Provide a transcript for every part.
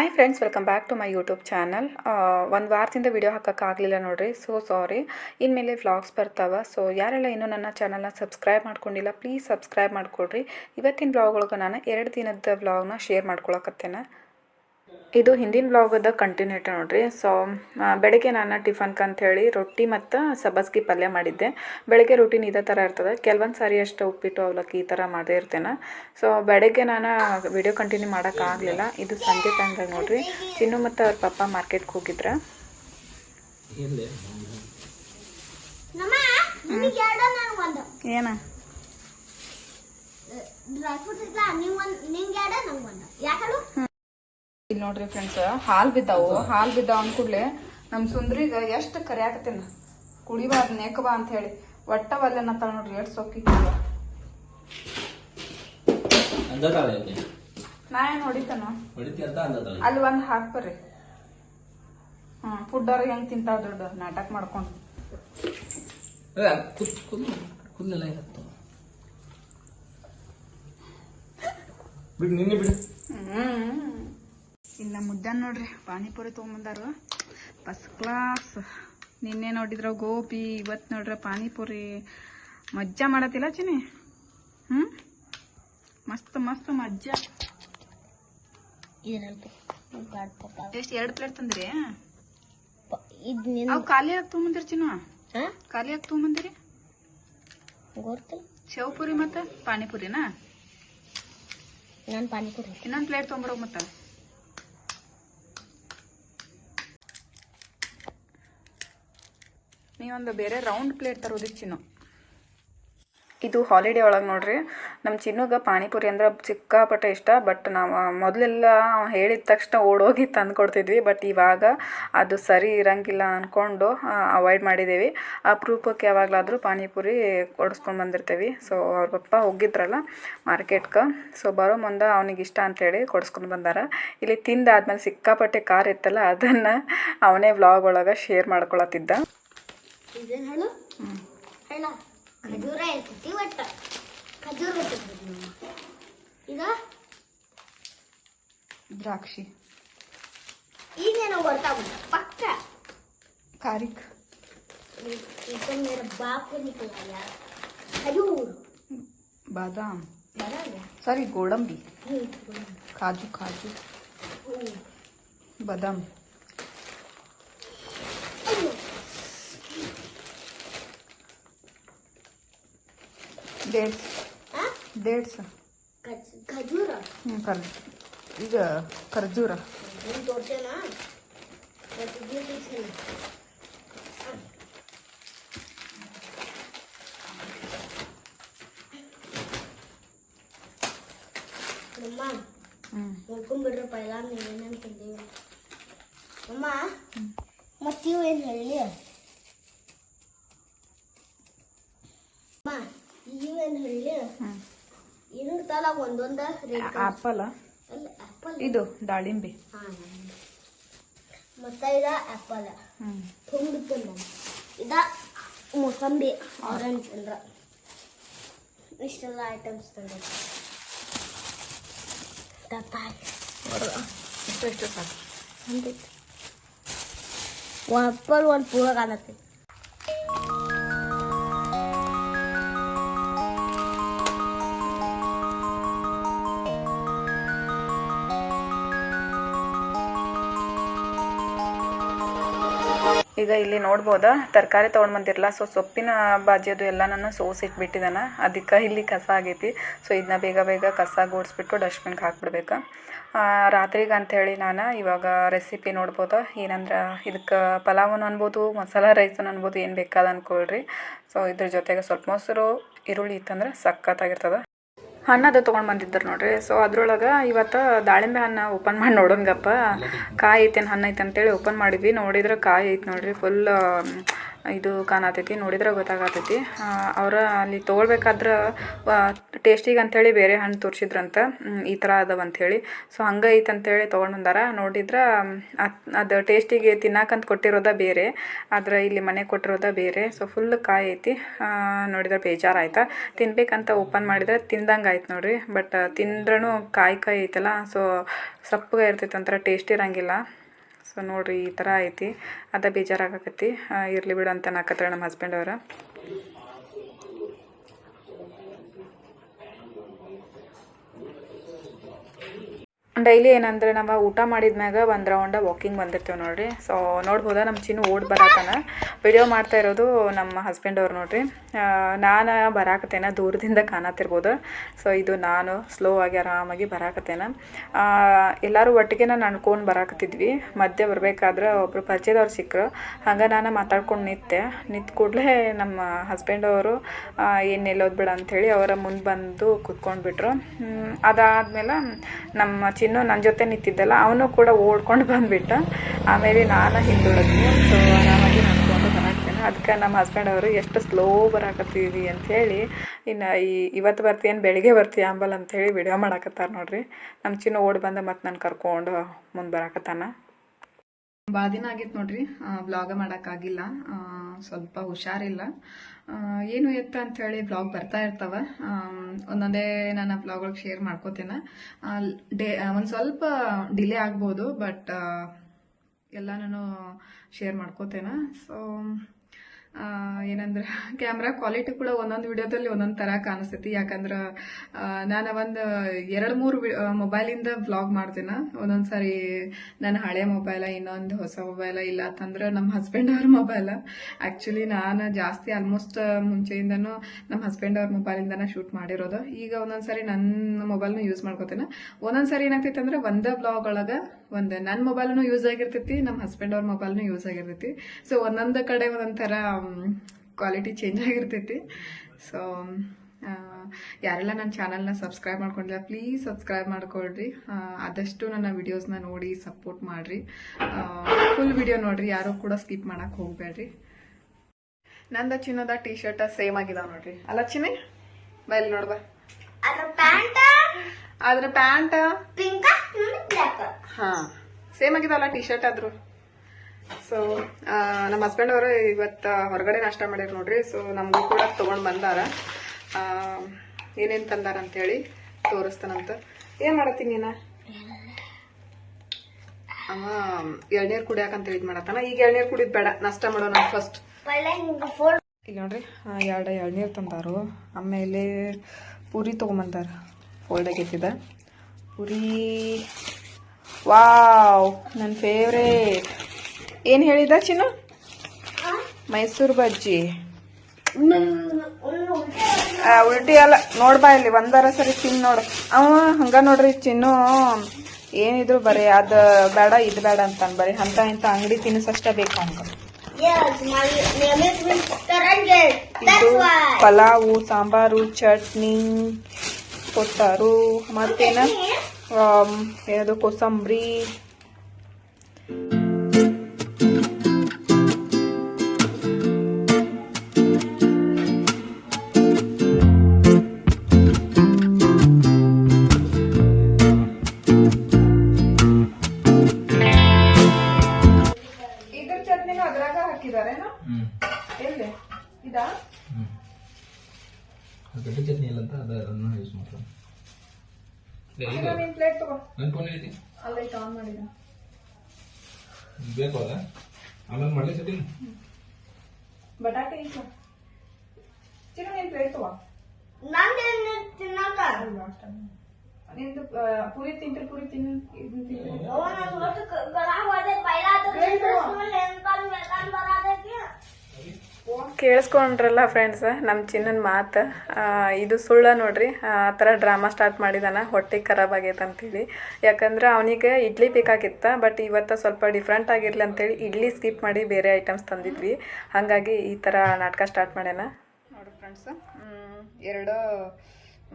Hi friends welcome back to my YouTube channel ಒಂದು ವಾರದಿಂದ video ಹಾಕೋಕ್ಕಾಗಲಿಲ್ಲ ನೋಡಿರಿ. ಸೊ ಸಾರಿ ಇನ್ಮೇಲೆ ವ್ಲಾಗ್ಸ್ ಬರ್ತಾವೆ. ಸೊ ಯಾರೆಲ್ಲ ಇನ್ನೂ ನನ್ನ ಚಾನಲ್ನ ಸಬ್ಸ್ಕ್ರೈಬ್ ಮಾಡ್ಕೊಂಡಿಲ್ಲ ಪ್ಲೀಸ್ ಸಬ್ಸ್ಕ್ರೈಬ್ ಮಾಡಿಕೊಡ್ರಿ ಇವತ್ತಿನ ವ್ಲಾಗ್ ಒಳಗೆ ನಾನು ಎರಡು ದಿನದ ವ್ಲಾಗ್ನ ಶೇರ್ ಮಾಡ್ಕೊಳಕತ್ತೇನೆ. ಇದು ಹಿಂದಿನ ಬ್ಲಾಗದ ಕಂಟಿನ್ಯೂಟಿ ನೋಡಿರಿ. ಸೊ ಬೆಳಗ್ಗೆ ನಾನು ಟಿಫನ್ಗೆ ಅಂಥೇಳಿ ರೊಟ್ಟಿ ಮತ್ತು ಸಬ್ಬಸ್ಗಿ ಪಲ್ಯ ಮಾಡಿದ್ದೆ. ಬೆಳಗ್ಗೆ ರೂಟೀನ್ ಇದೇ ಥರ ಇರ್ತದೆ. ಕೆಲವೊಂದು ಸಾರಿ ಅಷ್ಟು ಉಪ್ಪಿಟ್ಟು ಅವಲಕ್ಕಿ ಈ ಥರ ಮಾಡೇ ಇರ್ತೇನೆ. ಸೊ ಬೆಳಗ್ಗೆ ನಾನು ವಿಡಿಯೋ ಕಂಟಿನ್ಯೂ ಮಾಡೋಕ್ಕಾಗಲಿಲ್ಲ ಇದು ಸಂಜೆ ಟೈಮ್ದಾಗ ನೋಡಿರಿ. ಚಿನ್ನು ಮತ್ತು ಅವ್ರ ಪಪ್ಪ ಮಾರ್ಕೆಟ್ಗೆ ಹೋಗಿದ್ರೆ. ಎಲ್ಲಿ ಎರಡು ನನಗೆ ಒಂದು? ಏನ? ಡ್ರೈ ಫ್ರೂಟ್ಸ್ ಇಲ್ಲ ನೀವು ಒಂದು ನಿಂಗೆ ಎರಡು ನಂಗೆ ಒಂದು? ಯಾಕಳು ಇಲ್ಲಿ ನೋಡ್ರಿ ಫ್ರೆಂಡ್ಸ್ ಹಾಲ್ ಬಿದ್ದಾವು. ಹಾಲ್ ಬಿದ್ದಾವ ಅಂದ್ಕೂಡ್ಲೆ ನಮ್ಮ ಸುಂದ್ರಿಗೆ ಎಷ್ಟ್ ಕರಿಯಾಕತ್ತೇನ ಕುಡಿಬಾ ಅದ್ ನೆಕ್ಬಾ ಅಂತ ಹೇಳಿ. ಒಟ್ಟ ಒಲ್ಲೆನತ್ತಾಳ ನೋಡ್ರಿ ಎಷ್ಟ್ ಸೊಕ್ಕಿ ನಾ ಏನು ಹೊಡಿತಾನ? ಅಲ್ಲಿ ಒಂದು ಹಾಕ್ಬರ್ರಿ ಹ್ಞೂ ಅವ್ರಿಗೆ ಹೆಂಗ್ ತಿಂತಾವ ದೊಡ್ಡ ನಾಟಕ ಮಾಡ್ಕೊಂಡು. ಬಿಡು ನಿನ್ನೆ ಬಿಡು. ಇಲ್ಲ ಮುದ್ದಾನ್ ನೋಡ್ರಿ. ಪಾನಿಪುರಿ ತೊಗೊಂಬಂದಾರು. ಫಸ್ಟ್ ಕ್ಲಾಸ್ ನಿನ್ನೆ ನೋಡಿದ್ರ ಗೋಬಿ ಇವತ್ತು ನೋಡ್ರಿ ಪಾನಿಪುರಿ. ಮಜ್ಜಾ ಮಾಡತ್ತಿಲ್ಲ ಚಿನಿ ಹ್ಞೂ ಮಸ್ತ್ ಮಸ್ತ್ ಮಜ್ಜಾ. ಎಷ್ಟು ಎರಡು ಪ್ಲೇಟ್ ತಂದ್ರಿ? ಅವು ಖಾಲಿ ಆಗಿ ತೊಗೊಂಬಂದಿರಿ ಚಿನ್ನು. ಖಾಲಿ ಆಗಿ ತೊಗೊಂಬಂದಿರಿ. ಗೊತ್ತಿಲ್ಲ. ಮತ್ತ ಪುರಿ ಮತ್ತು ಪಾನಿಪುರಿನಾ? ನಾನು ಪಾನಿಪುರಿ. ಇನ್ನೊಂದು ಪ್ಲೇಟ್ ತೊಗೊಂಬರೋ ಮತ್ತೆ. ನೀವೊಂದು ಬೇರೆ ರೌಂಡ್ ಪ್ಲೇಟ್ ತರೋದು ಚಿನ್ನು. ಇದು ಹಾಲಿಡೇ ಒಳಗೆ ನೋಡ್ರಿ. ನಮ್ಮ ಚಿನ್ನುಗೆ ಪಾನಿಪುರಿ ಅಂದ್ರೆ ಸಿಕ್ಕಾಪಟ್ಟೆ ಇಷ್ಟ ಬಟ್ ನಾವು ಮೊದಲೆಲ್ಲ ಹೇಳಿದ ತಕ್ಷಣ ಓಡೋಗಿ ತಂದು ಕೊಡ್ತಿದ್ವಿ. ಬಟ್ ಇವಾಗ ಅದು ಸರಿ ಇರಂಗಿಲ್ಲ ಅಂದ್ಕೊಂಡು ಅವಾಯ್ಡ್ ಮಾಡಿದ್ದೀವಿ ಅಪರೂಪಕ್ಕೆ ಯಾವಾಗಲಾದರೂ ಪಾನಿಪುರಿ ಕೊಡಿಸ್ಕೊಂಡು ಬಂದಿರ್ತೀವಿ. ಸೊ ಅವ್ರ ಪಪ್ಪ ಹೋಗಿದ್ರಲ್ಲ ಮಾರ್ಕೆಟ್ಗೆ ಸೊ ಬರೋ ಮುಂದೆ ಅವನಿಗೆ ಇಷ್ಟ ಅಂತೇಳಿ ಕೊಡಿಸ್ಕೊಂಡು ಬಂದಾರ. ಇಲ್ಲಿ ತಿಂದಾದ್ಮೇಲೆ ಸಿಕ್ಕಾಪಟ್ಟೆ ಕಾರ್ ಇತ್ತಲ್ಲ, ಅದನ್ನು ಅವನೇ ವ್ಲಾಗ್ ಒಳಗೆ ಶೇರ್ ಮಾಡ್ಕೊಳತ್ತಿದ್ದ. ಇದೇನು ಹಣ್ಣು ಹಣ್ಣ ಖಜೂರ ಇರ್ತೈತಿ ಒಟ್ಟ. ಖಜೂರ ಈಗ? ದ್ರಾಕ್ಷಿ. ಈಗೇನೋ ಗೊತ್ತಾಗುತ್ತೆ ಪಕ್ಕ. ಕಾರಿಕ್. ಖಜೂರ್. ಬಾದಾಮ್. ಸರಿ ಗೋಡಂಬಿ. ಕಾಜು ಕಾಜು. ಬಾದಾಮ್. ಡೇಟ್ಸ್ ಡೇಟ್ಸ್ ಖಜೂರ ಹ್ಞೂ ಕರ್ ಈಗ ಖರ್ಜೂರ ನೋಡ್ಕೊಂಡ್ಬಿಡ್ರಪ್ಪ ಎಲ್ಲ ನೀವೇನೇನು ತಿಂದೀವಿ ಅಮ್ಮ ಮತ್ತೀವ್ ಏನು ಹೇಳಿ ಇವೇನು ಹೇಳಿ ಹ್ಞೂ ಇರುತ್ತಲ್ಲ ಒಂದೊಂದ ಆಪಲ್ ಅಲ್ಲ ಆಪಲ್. ಇದು ದಾಳಿಂಬೆ. ಹಾಂ ಮತ್ತೆ ಇದ ಆಪಲ್. ತುಂಬಿತ್ತು ಇದ ಮೂಸಂಬಿ ಆರೆಂಜ್ ಅಂದ್ರ. ಇಷ್ಟೆಲ್ಲ ಐಟಮ್ಸ್ ತಂದ ತಪ್ಪಾಗಿ ಇಷ್ಟು ಸಾಕು. ಆಪಲ್ ಒಂದು ಪೂರ ಕಾಣತ್ತೆ ಈಗ ಇಲ್ಲಿ ನೋಡ್ಬೋದಾ? ತರಕಾರಿ ತೊಗೊಂಡು ಬಂದಿರಲ್ಲ ಸೊ ಸೊಪ್ಪಿನ ಬಾಜಿ ಅದು ಎಲ್ಲ ನಾನು ಸೋಸಿಟ್ಬಿಟ್ಟಿದ್ದಾನೆ ಅದಕ್ಕೆ ಇಲ್ಲಿ ಕಸ ಆಗೈತಿ. ಸೊ ಇದನ್ನ ಬೇಗ ಬೇಗ ಕಸ ಗೂಡಿಸ್ಬಿಟ್ಟು ಡಸ್ಟ್ಬಿನ್ಗೆ ಹಾಕ್ಬಿಡ್ಬೇಕು. ರಾತ್ರಿಗೆ ಅಂಥೇಳಿ ನಾನು ಇವಾಗ ರೆಸಿಪಿ ನೋಡ್ಬೋದು? ಏನಂದ್ರೆ ಇದಕ್ಕೆ ಪಲಾವನ್ನು ಅನ್ಬೋದು, ಮಸಾಲ ರೈಸನ್ನು ಅನ್ಬೋದು, ಏನು ಬೇಕಾದ ಅನ್ಕೊಳ್ರಿ. ಸೊ ಇದ್ರ ಜೊತೆಗೆ ಸ್ವಲ್ಪ ಮೊಸರು, ಈರುಳ್ಳಿ ಇತ್ತಂದ್ರೆ ಸಖತ್ತಾಗಿರ್ತದೆ. ಹಣ್ಣದು ತೊಗೊಂಡು ಬಂದಿದ್ದರು ನೋಡ್ರಿ. ಸೊ ಅದ್ರೊಳಗೆ ಇವತ್ತು ದಾಳಿಂಬೆ ಹಣ್ಣು ಓಪನ್ ಮಾಡಿ ನೋಡೋಣಗಪ್ಪ ಕಾಯಿ ಐತೇನು ಹಣ್ಣು ಐತೆ ಅಂತೇಳಿ ಓಪನ್ ಮಾಡಿದ್ವಿ. ನೋಡಿದ್ರೆ ಕಾಯಿ ಐತೆ ನೋಡ್ರಿ. ಫುಲ್ ಇದು ಕಾಣತೈತಿ, ನೋಡಿದ್ರೆ ಗೊತ್ತಾಗತೈತಿ. ಅವ್ರ ಅಲ್ಲಿ ತೊಗೊಳ್ಬೇಕಾದ್ರೆ ಟೇಸ್ಟಿಗೆ ಅಂಥೇಳಿ ಬೇರೆ ಹಣ್ಣು ತೋರ್ಸಿದ್ರಂತ ಈ ಥರ ಅದಾವ ಅಂಥೇಳಿ ಸೊ, ಹಂಗೆ ಐತೆ ಅಂತೇಳಿ ತೊಗೊಂಡು ಬಂದಾರ. ನೋಡಿದ್ರೆ, ಅದು ಟೇಸ್ಟಿಗೆ ತಿನ್ನಾಕಂತ ಕೊಟ್ಟಿರೋದ ಬೇರೆ, ಆದ್ರೆ ಇಲ್ಲಿ ಮನೆ ಕೊಟ್ಟಿರೋದ ಬೇರೆ. ಸೊ, ಫುಲ್ ಕಾಯಿ ಐತಿ. ನೋಡಿದ್ರೆ ಬೇಜಾರಾಯ್ತಾ. ತಿನ್ಬೇಕಂತ ಓಪನ್ ಮಾಡಿದ್ರೆ ತಿಂದಂಗೆ ಆಯ್ತು ನೋಡ್ರಿ. ಬಟ್ ತಿಂದ್ರೂ ಕಾಯಿ ಕಾಯಿ ಐತಲ್ಲ, ಸೊ, ಸಪ್ಪಗೆ ಇರ್ತೈತೆ ಒಂಥರ ಟೇಸ್ಟ್ ಇರಂಗಿಲ್ಲ. ಸೊ ನೋಡಿರಿ ಈ ಥರ ಐತಿ. ಅದ ಬೇಜಾರಾಗಕತ್ತಿ. ಇರಲಿ ಬಿಡು ಅಂತ ನಾಕತ್ರ ನಮ್ಮ ಹಸ್ಬೆಂಡ್ ಅವ್ರ. ಡೈಲಿ ಏನಂದ್ರೆ ನಾವು ಊಟ ಮಾಡಿದ್ಮ್ಯಾಗ ಒಂದು ರೌಂಡ ವಾಕಿಂಗ್ ಬಂದಿರ್ತೇವೆ ನೋಡ್ರಿ. ಸೊ ನೋಡ್ಬೋದಾ ನಮ್ಮ ಚಿನ್ನು ಓಡ್ ಬರತ್ತಾನ ವಿಡಿಯೋ ಮಾಡ್ತಾ ಇರೋದು ನಮ್ಮ ಹಸ್ಬೆಂಡ್ ಅವ್ರು ನೋಡ್ರಿ. ನಾನು ಬರಾಕತ್ತೇನೆ, ದೂರದಿಂದ ಕಾಣತ್ತಿರ್ಬೋದು. ಸೊ ಇದು ನಾನು ಸ್ಲೋ ಆಗಿ ಆರಾಮಾಗಿ ಬರಾಕತ್ತೇನೆ. ಎಲ್ಲರೂ ಒಟ್ಟಿಗೆ ನಾನು ಅನ್ಕೊಂಡು ಬರಾಕತ್ತಿದ್ವಿ. ಮಧ್ಯೆ ಬರಬೇಕಾದ್ರೆ ಒಬ್ರು ಪರಿಚಯದವ್ರು ಸಿಕ್ಕರು ಹಂಗೆ ನಾನು ಮಾತಾಡ್ಕೊಂಡು ನಿಂತೆ ನಿಂತ ಕೂಡಲೇ ನಮ್ಮ ಹಸ್ಬೆಂಡ್ ಅವರು ಏನು ನಿಲ್ಲೋದು ಬಿಡ ಅಂಥೇಳಿ ಅವರ ಮುಂದೆ ಬಂದು ಕೂತ್ಕೊಂಡ್ಬಿಟ್ರು. ಅದಾದ್ಮೇಲೆ ನಮ್ಮ ಚಿನ್ನು ನನ್ನ ಜೊತೆ ನಿಂತಿದ್ದಲ್ಲ, ಅವನು ಕೂಡ ಓಡ್ಕೊಂಡು ಬಂದುಬಿಟ್ಟ. ಆಮೇಲೆ ನಾನು ಹಿಂದುಳಿದ್ವಿ. ಸೊ ಆರಾಮಾಗಿ ನಡ್ಕೊಂಡು ಬರಾಕ್ತೇನೆ. ಅದಕ್ಕೆ ನಮ್ಮ ಹಸ್ಬೆಂಡ್ ಅವರು ಎಷ್ಟು ಸ್ಲೋ ಬರಾಕತ್ತೀವಿ ಅಂಥೇಳಿ ಇನ್ನು ಈ ಇವತ್ತು ಬರ್ತೀಯೇನು ಬೆಳಿಗ್ಗೆ ಬರ್ತೀಯ ಅಂಬಲ್ ಅಂಥೇಳಿ ವಿಡಿಯೋ ಮಾಡಾಕತ್ತಾರ ನೋಡ್ರಿ. ನಮ್ಮ ಚಿನ್ನು ಓಡಿ ಬಂದ ಮತ್ತು ನಾನು ಕರ್ಕೊಂಡು ಮುಂದೆ ಬರಾಕತ್ತಾನ. ಭಾಳ ದಿನ ಆಗಿತ್ತು ನೋಡ್ರಿ ಬ್ಲಾಗ ಮಾಡೋಕ್ಕಾಗಿಲ್ಲ ಸ್ವಲ್ಪ ಹುಷಾರಿಲ್ಲ. ಏನು ಎತ್ತ ಅಂಥೇಳಿ ಬ್ಲಾಗ್ ಬರ್ತಾ ಇರ್ತಾವ. ಒಂದೊಂದೇ ನಾನು ಬ್ಲಾಗ್ ಶೇರ್ ಮಾಡ್ಕೋತೇನೆ. ಡೇ ಒಂದು ಸ್ವಲ್ಪ ಡಿಲೇ ಆಗ್ಬೋದು ಬಟ್ ಎಲ್ಲ ನಾನು ಶೇರ್ ಮಾಡ್ಕೋತೇನೆ. ಸೊ ಏನಂದ್ರೆ ಕ್ಯಾಮ್ರಾ ಕ್ವಾಲಿಟಿ ಕೂಡ ಒಂದೊಂದು ವಿಡಿಯೋದಲ್ಲಿ ಒಂದೊಂದು ಥರ ಕಾಣಿಸ್ತೈತಿ ಯಾಕಂದ್ರೆ ನಾನು ಒಂದು ಎರಡು ಮೂರು ಮೊಬೈಲಿಂದ ವ್ಲಾಗ್ ಮಾಡ್ತೀನಿ. ಒಂದೊಂದು ಸಾರಿ ನನ್ನ ಹಳೆ ಮೊಬೈಲ ಇನ್ನೊಂದು ಹೊಸ ಮೊಬೈಲ ಇಲ್ಲ ಅಂತಂದ್ರೆ ನಮ್ಮ ಹಸ್ಬೆಂಡ್ ಅವ್ರ ಮೊಬೈಲ ಆ್ಯಕ್ಚುಲಿ ನಾನು ಜಾಸ್ತಿ ಆಲ್ಮೋಸ್ಟ್ ಮುಂಚೆಯಿಂದನೂ ನಮ್ಮ ಹಸ್ಬೆಂಡ್ ಅವ್ರ ಮೊಬೈಲಿಂದನೇ ಶೂಟ್ ಮಾಡಿರೋದು. ಈಗ ಒಂದೊಂದು ಸಾರಿ ನನ್ನ ಮೊಬೈಲ್ನ ಯೂಸ್ ಮಾಡ್ಕೋತೇನೆ. ಒಂದೊಂದು ಸಾರಿ ಏನಾಗ್ತೈತೆ ಅಂದ್ರೆ ಒಂದೇ ಬ್ಲಾಗ್ ಒಳಗೆ ಒಂದು ನನ್ನ ಮೊಬೈಲ್ನು ಯೂಸ್ ಆಗಿರ್ತೈತಿ ನಮ್ಮ ಹಸ್ಬೆಂಡ್ ಅವ್ರ ಮೊಬೈಲ್ನು ಯೂಸ್ ಆಗಿರ್ತೈತಿ. ಸೊ ಒಂದೊಂದು ಕಡೆ ಒಂದೊಂದು ಥರ ಕ್ವಾಲಿಟಿ ಚೇಂಜ್ ಆಗಿರ್ತೈತಿ. ಸೊ ಯಾರೆಲ್ಲ ನನ್ನ ಚಾನಲ್ನ ಸಬ್ಸ್ಕ್ರೈಬ್ ಮಾಡ್ಕೊಂಡಿಲ್ಲ ಪ್ಲೀಸ್ ಸಬ್ಸ್ಕ್ರೈಬ್ ಮಾಡ್ಕೊಳ್ರಿ. ಆದಷ್ಟು ನನ್ನ ವಿಡಿಯೋಸ್ನ ನೋಡಿ ಸಪೋರ್ಟ್ ಮಾಡಿರಿ. ಫುಲ್ ವಿಡಿಯೋ ನೋಡಿರಿ, ಯಾರು ಕೂಡ ಸ್ಕಿಪ್ ಮಾಡೋಕೆ ಹೋಗಬೇಡ್ರಿ. ನಂದ ಚಿನ್ನದ ಟೀ ಶರ್ಟ್ ಸೇಮ್ ಆಗಿದಾವ ನೋಡ್ರಿ. ಅಲ್ಲ ಚಿನ್ನಿ, ಬೈಲ್ ನೋಡ್ಬಾ ಅದ್ರ ಪ್ಯಾಂಟ್? ಪಿಂಕ್ ಹಾ. ಸೇಮ್ ಆಗಿದಲ್ಲ ಟಿ ಶರ್ಟ್ ಆದ್ರು ಸೊ ನಮ್ಮ ಹಸ್ಬೆಂಡ್ ಅವರು ಇವತ್ತು ಹೊರಗಡೆ ನಾಷ್ಟ ಮಾಡ್ಯಾರ ನೋಡ್ರಿ. ಸೊ ನಮಗೂ ಕೂಡ ತೊಗೊಂಡು ಬಂದಾರ. ಏನೇನು ತಂದಾರ ಅಂತೇಳಿ ತೋರಿಸ್ತಾನಂತ. ಏನು ಮಾಡತ್ತೀನಿ ನೀನ? ಅವ ಎಳ್ನೀರು ಕುಡಿಯಾಕಂತ ಇದು ಮಾಡತ್ತಾನ. ಈಗ ಎಳ್ನೀರು ಕುಡಿದ್ ಬೇಡ. ನಾಷ್ಟ ಮಾಡೋಣ ಫಸ್ಟ್ ಈಗ ನೋಡ್ರಿ ಎರಡ ಎರಡು ಎಳ್ನೀರು ತಂದಾರು. ಆಮೇಲೆ ಪೂರಿ ತೊಗೊಂಬಂದಾರ. ಗೆದ್ದಿದೆ ಪುರಿ. ವಾವ್ ನನ್ನ ಫೇವ್ರೇಟ್ ಏನು ಹೇಳಿದ ಚಿನ್ನು? ಮೈಸೂರು ಬಜ್ಜಿ. ಉಲ್ಟಿ ಅಲ್ಲ ನೋಡ್ಬಾ ಇಲ್ಲಿ, ಒಂದರ ಸರಿ ತಿನ್ ನೋಡು. ಅವ, ಹಂಗ ನೋಡ್ರಿ ಚಿನ್ನು. ಏನಿದ್ರು ಬರೀ, ಅದ ಬೇಡ, ಇದು ಬೇಡ ಅಂತ ಬರೀ ಅಂತ ಇಂಥ ಅಂಗಡಿ ತಿನ್ನಿಸಷ್ಟೇ ಬೇಕು ಅಂತ ಇದು ಪಲಾವು, ಸಾಂಬಾರು, ಚಟ್ನಿ ಕೊಟ್ಟಾರು ಮತ್ತೇನ ಆಮ್, ಏನದು ಕೋಸಂಬರಿ ತಗೋ. ನನ್ನ ಫೋನ್ ಐತಿ ಅಲ್ಲ ಇದು ಆನ್ ಮಾಡಿದ. ಬೇಕು ಅದ? ಆಮೇಲೆ ಮಾಡಲಿ ಸತಿ ಬಟಾಟೆ ಈಗ ಚಿನ್ನ ನಿನ್ ಪ್ಲೇಟ್ ತಗೋ. ನಂದೇನು ತಿನ್ನಕ ನಿಂದು ಆ, ಪೂರಿ ತಿಂತ್ರಿ ಪೂರಿ ತಿನ್ ಇದನ್ನ ತಿಂತ್ರಿ ಕೇಳಿಸ್ಕೊಂಡ್ರಲ್ಲ ಫ್ರೆಂಡ್ಸ್ ನಮ್ಮ ಚಿನ್ನನ ಮಾತು ಇದು ಸುಳ್ಳ ನೋಡ್ರಿ, ಆ ಥರ ಡ್ರಾಮಾ ಸ್ಟಾರ್ಟ್ ಮಾಡಿದಾನ, ಹೊಟ್ಟೆ ಖರಾಬ್ ಆಗೈತೆ ಅಂತೇಳಿ. ಯಾಕಂದ್ರೆ ಅವನಿಗೆ ಇಡ್ಲಿ ಬೇಕಾಗಿತ್ತ ಬಟ್ ಇವತ್ತು ಸ್ವಲ್ಪ ಡಿಫ್ರೆಂಟ್ ಆಗಿರಲಿ ಅಂತೇಳಿ ಇಡ್ಲಿ ಸ್ಕಿಪ್ ಮಾಡಿ ಬೇರೆ ಐಟಮ್ಸ್ ತಂದಿದ್ವಿ. ಹಾಗಾಗಿ ಈ ಥರ ನಾಟಕ ಸ್ಟಾರ್ಟ್ ಮಾಡ್ಯಾನ. ನೋಡಿ ಫ್ರೆಂಡ್ಸ್ ಎರಡು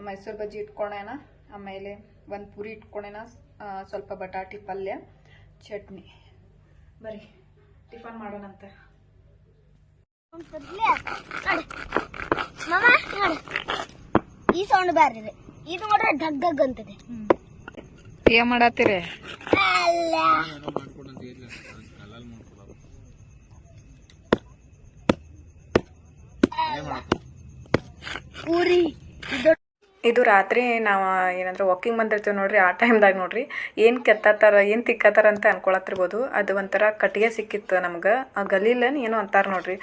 ಮೈಸೂರು ಬಜ್ಜಿ ಇಟ್ಕೊಳೇನ ಆಮೇಲೆ ಒಂದು ಪೂರಿ ಇಟ್ಕೊಳೇನ ಸ್ವಲ್ಪ ಬಟಾಟಿ ಪಲ್ಯ, ಚಟ್ನಿ. ಬರೀ ಟಿಫನ್ ಮಾಡೋಣಂತೆ. ಮಾಮ ನೋಡು ಈ ಸೌಂಡ್ ಬ್ಯಾರೆ ಇದೆ ನೋಡ್ರೆ ಧಗ್ ಅಂತ ಅಂತದೆ. ಏನ್ ಮಾಡತ್ತೀರಿ? ಅಲ್ಲ. ಪೂರಿ ಇದು ರಾತ್ರಿ ನಾವು ಏನಂದ್ರೆ ವಾಕಿಂಗ್ ಬಂದಿರ್ತೀವಿ ನೋಡ್ರಿ, ಆ ಟೈಮ್ದಾಗ ನೋಡ್ರಿ. ಏನು ಕೆತ್ತತ್ತಾರ ಏನು ತಿಕ್ಕತ್ತಾರ ಅಂತ ಅನ್ಕೊಳತ್ತಿರ್ಬೋದು. ಅದು ಒಂಥರ ಕಟ್ಟಿಗೆ ಸಿಕ್ಕಿತ್ತು ನಮ್ಗೆ. ಆ ಗಲೀಲನ್ ಏನೋ ಅಂತಾರೆ ನೋಡ್ರಿ.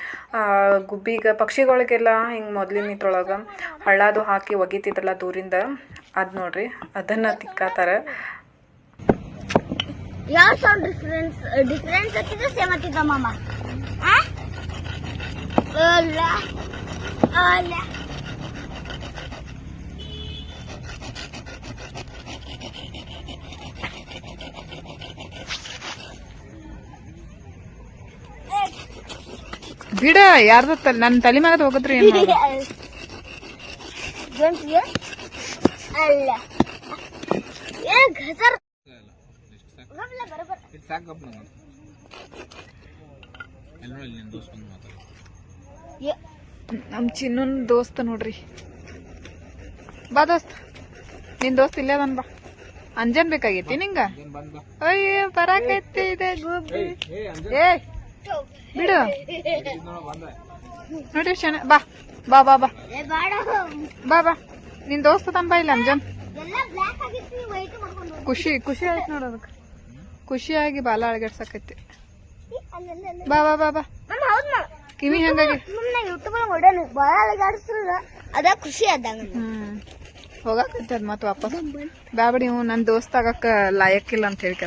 ಗುಬ್ಬಿಗೆ, ಪಕ್ಷಿಗಳಿಗೆಲ್ಲ ಹಿಂಗೆ ಮೊದಲಿನ ಇದ್ರೊಳಗೆ ಹಳ್ಳದು ಹಾಕಿ ಒಗಿತಿದ್ರಲ್ಲ ದೂರಿಂದ, ಅದು ನೋಡ್ರಿ, ಅದನ್ನು ತಿಕ್ಕಾತಾರ. ಯಾವ ಸೌಂಡ್ ಡಿಫ್ರೆನ್ಸ್ ಡಿಫ್ರೆನ್ಸ್ ಸೇಮ್ ಮಾಮ? ಅಲ್ಲ ಅಲ್ಲ. ಎಲ್ಲ ಯಾರ್ದು ನನ್ನ ತಲೆ ಮೇಲೆ ಮಾತಾಡ. ನಮ್ಮ ಚಿನ್ನನ್ ದೋಸ್ತ ನೋಡ್ರಿ. ಬಾ ದೋಸ್ತ. ನಿನ್ ದೋಸ್ತ ಇಲ್ಲೇ ಅದನ್ ಬಾ. ಅಂಜನ್ ಬೇಕಾಗೈತಿ ನಿಂಗ? ಅಯ್ಯ ಬಂದು ಬಾ. ಅಯ್ಯೋ ಬರಾಕೈತಿ ಇದೆ ಗೋಬಿ ಏ ಬಿಡು. ನೋಡಿ ಶನ ಬಾ ಬಾ ಬಾ ಬಾ. ಬಾ ಬಾ. ನಿನ್ ದೋಸ್ತ ತಂಬ ಇಲ್ಲ ಅಂಜನ್? ಖುಷಿ ಖುಷಿ ಆಯ್ತು ನೋಡೋದಕ್ಕೆ ಖುಷಿಯಾಗಿ ಬಾಲ ಅಳಗಡ್ಸಕೈತಿ ಬಾ ಬಾ ಬಾ ಬಾ. ಕಿವಿ ಹೆಂಗಾಗಿ? ಅದ ಖುಷಿ ಆದಂಗ. ಹ್ಮ್. ಹೋಗಾಕೈತಿ ಅದ್ ಮತ್ ವಾಪಸ್. ಬ್ಯಾಬಡಿ ಇವ್ ನನ್ ದೋಸ್ತಾಗಕ್ಕ ಲಾಯಕ್ಕಿಲ್ಲ ಅಂತ ಹೇಳಿ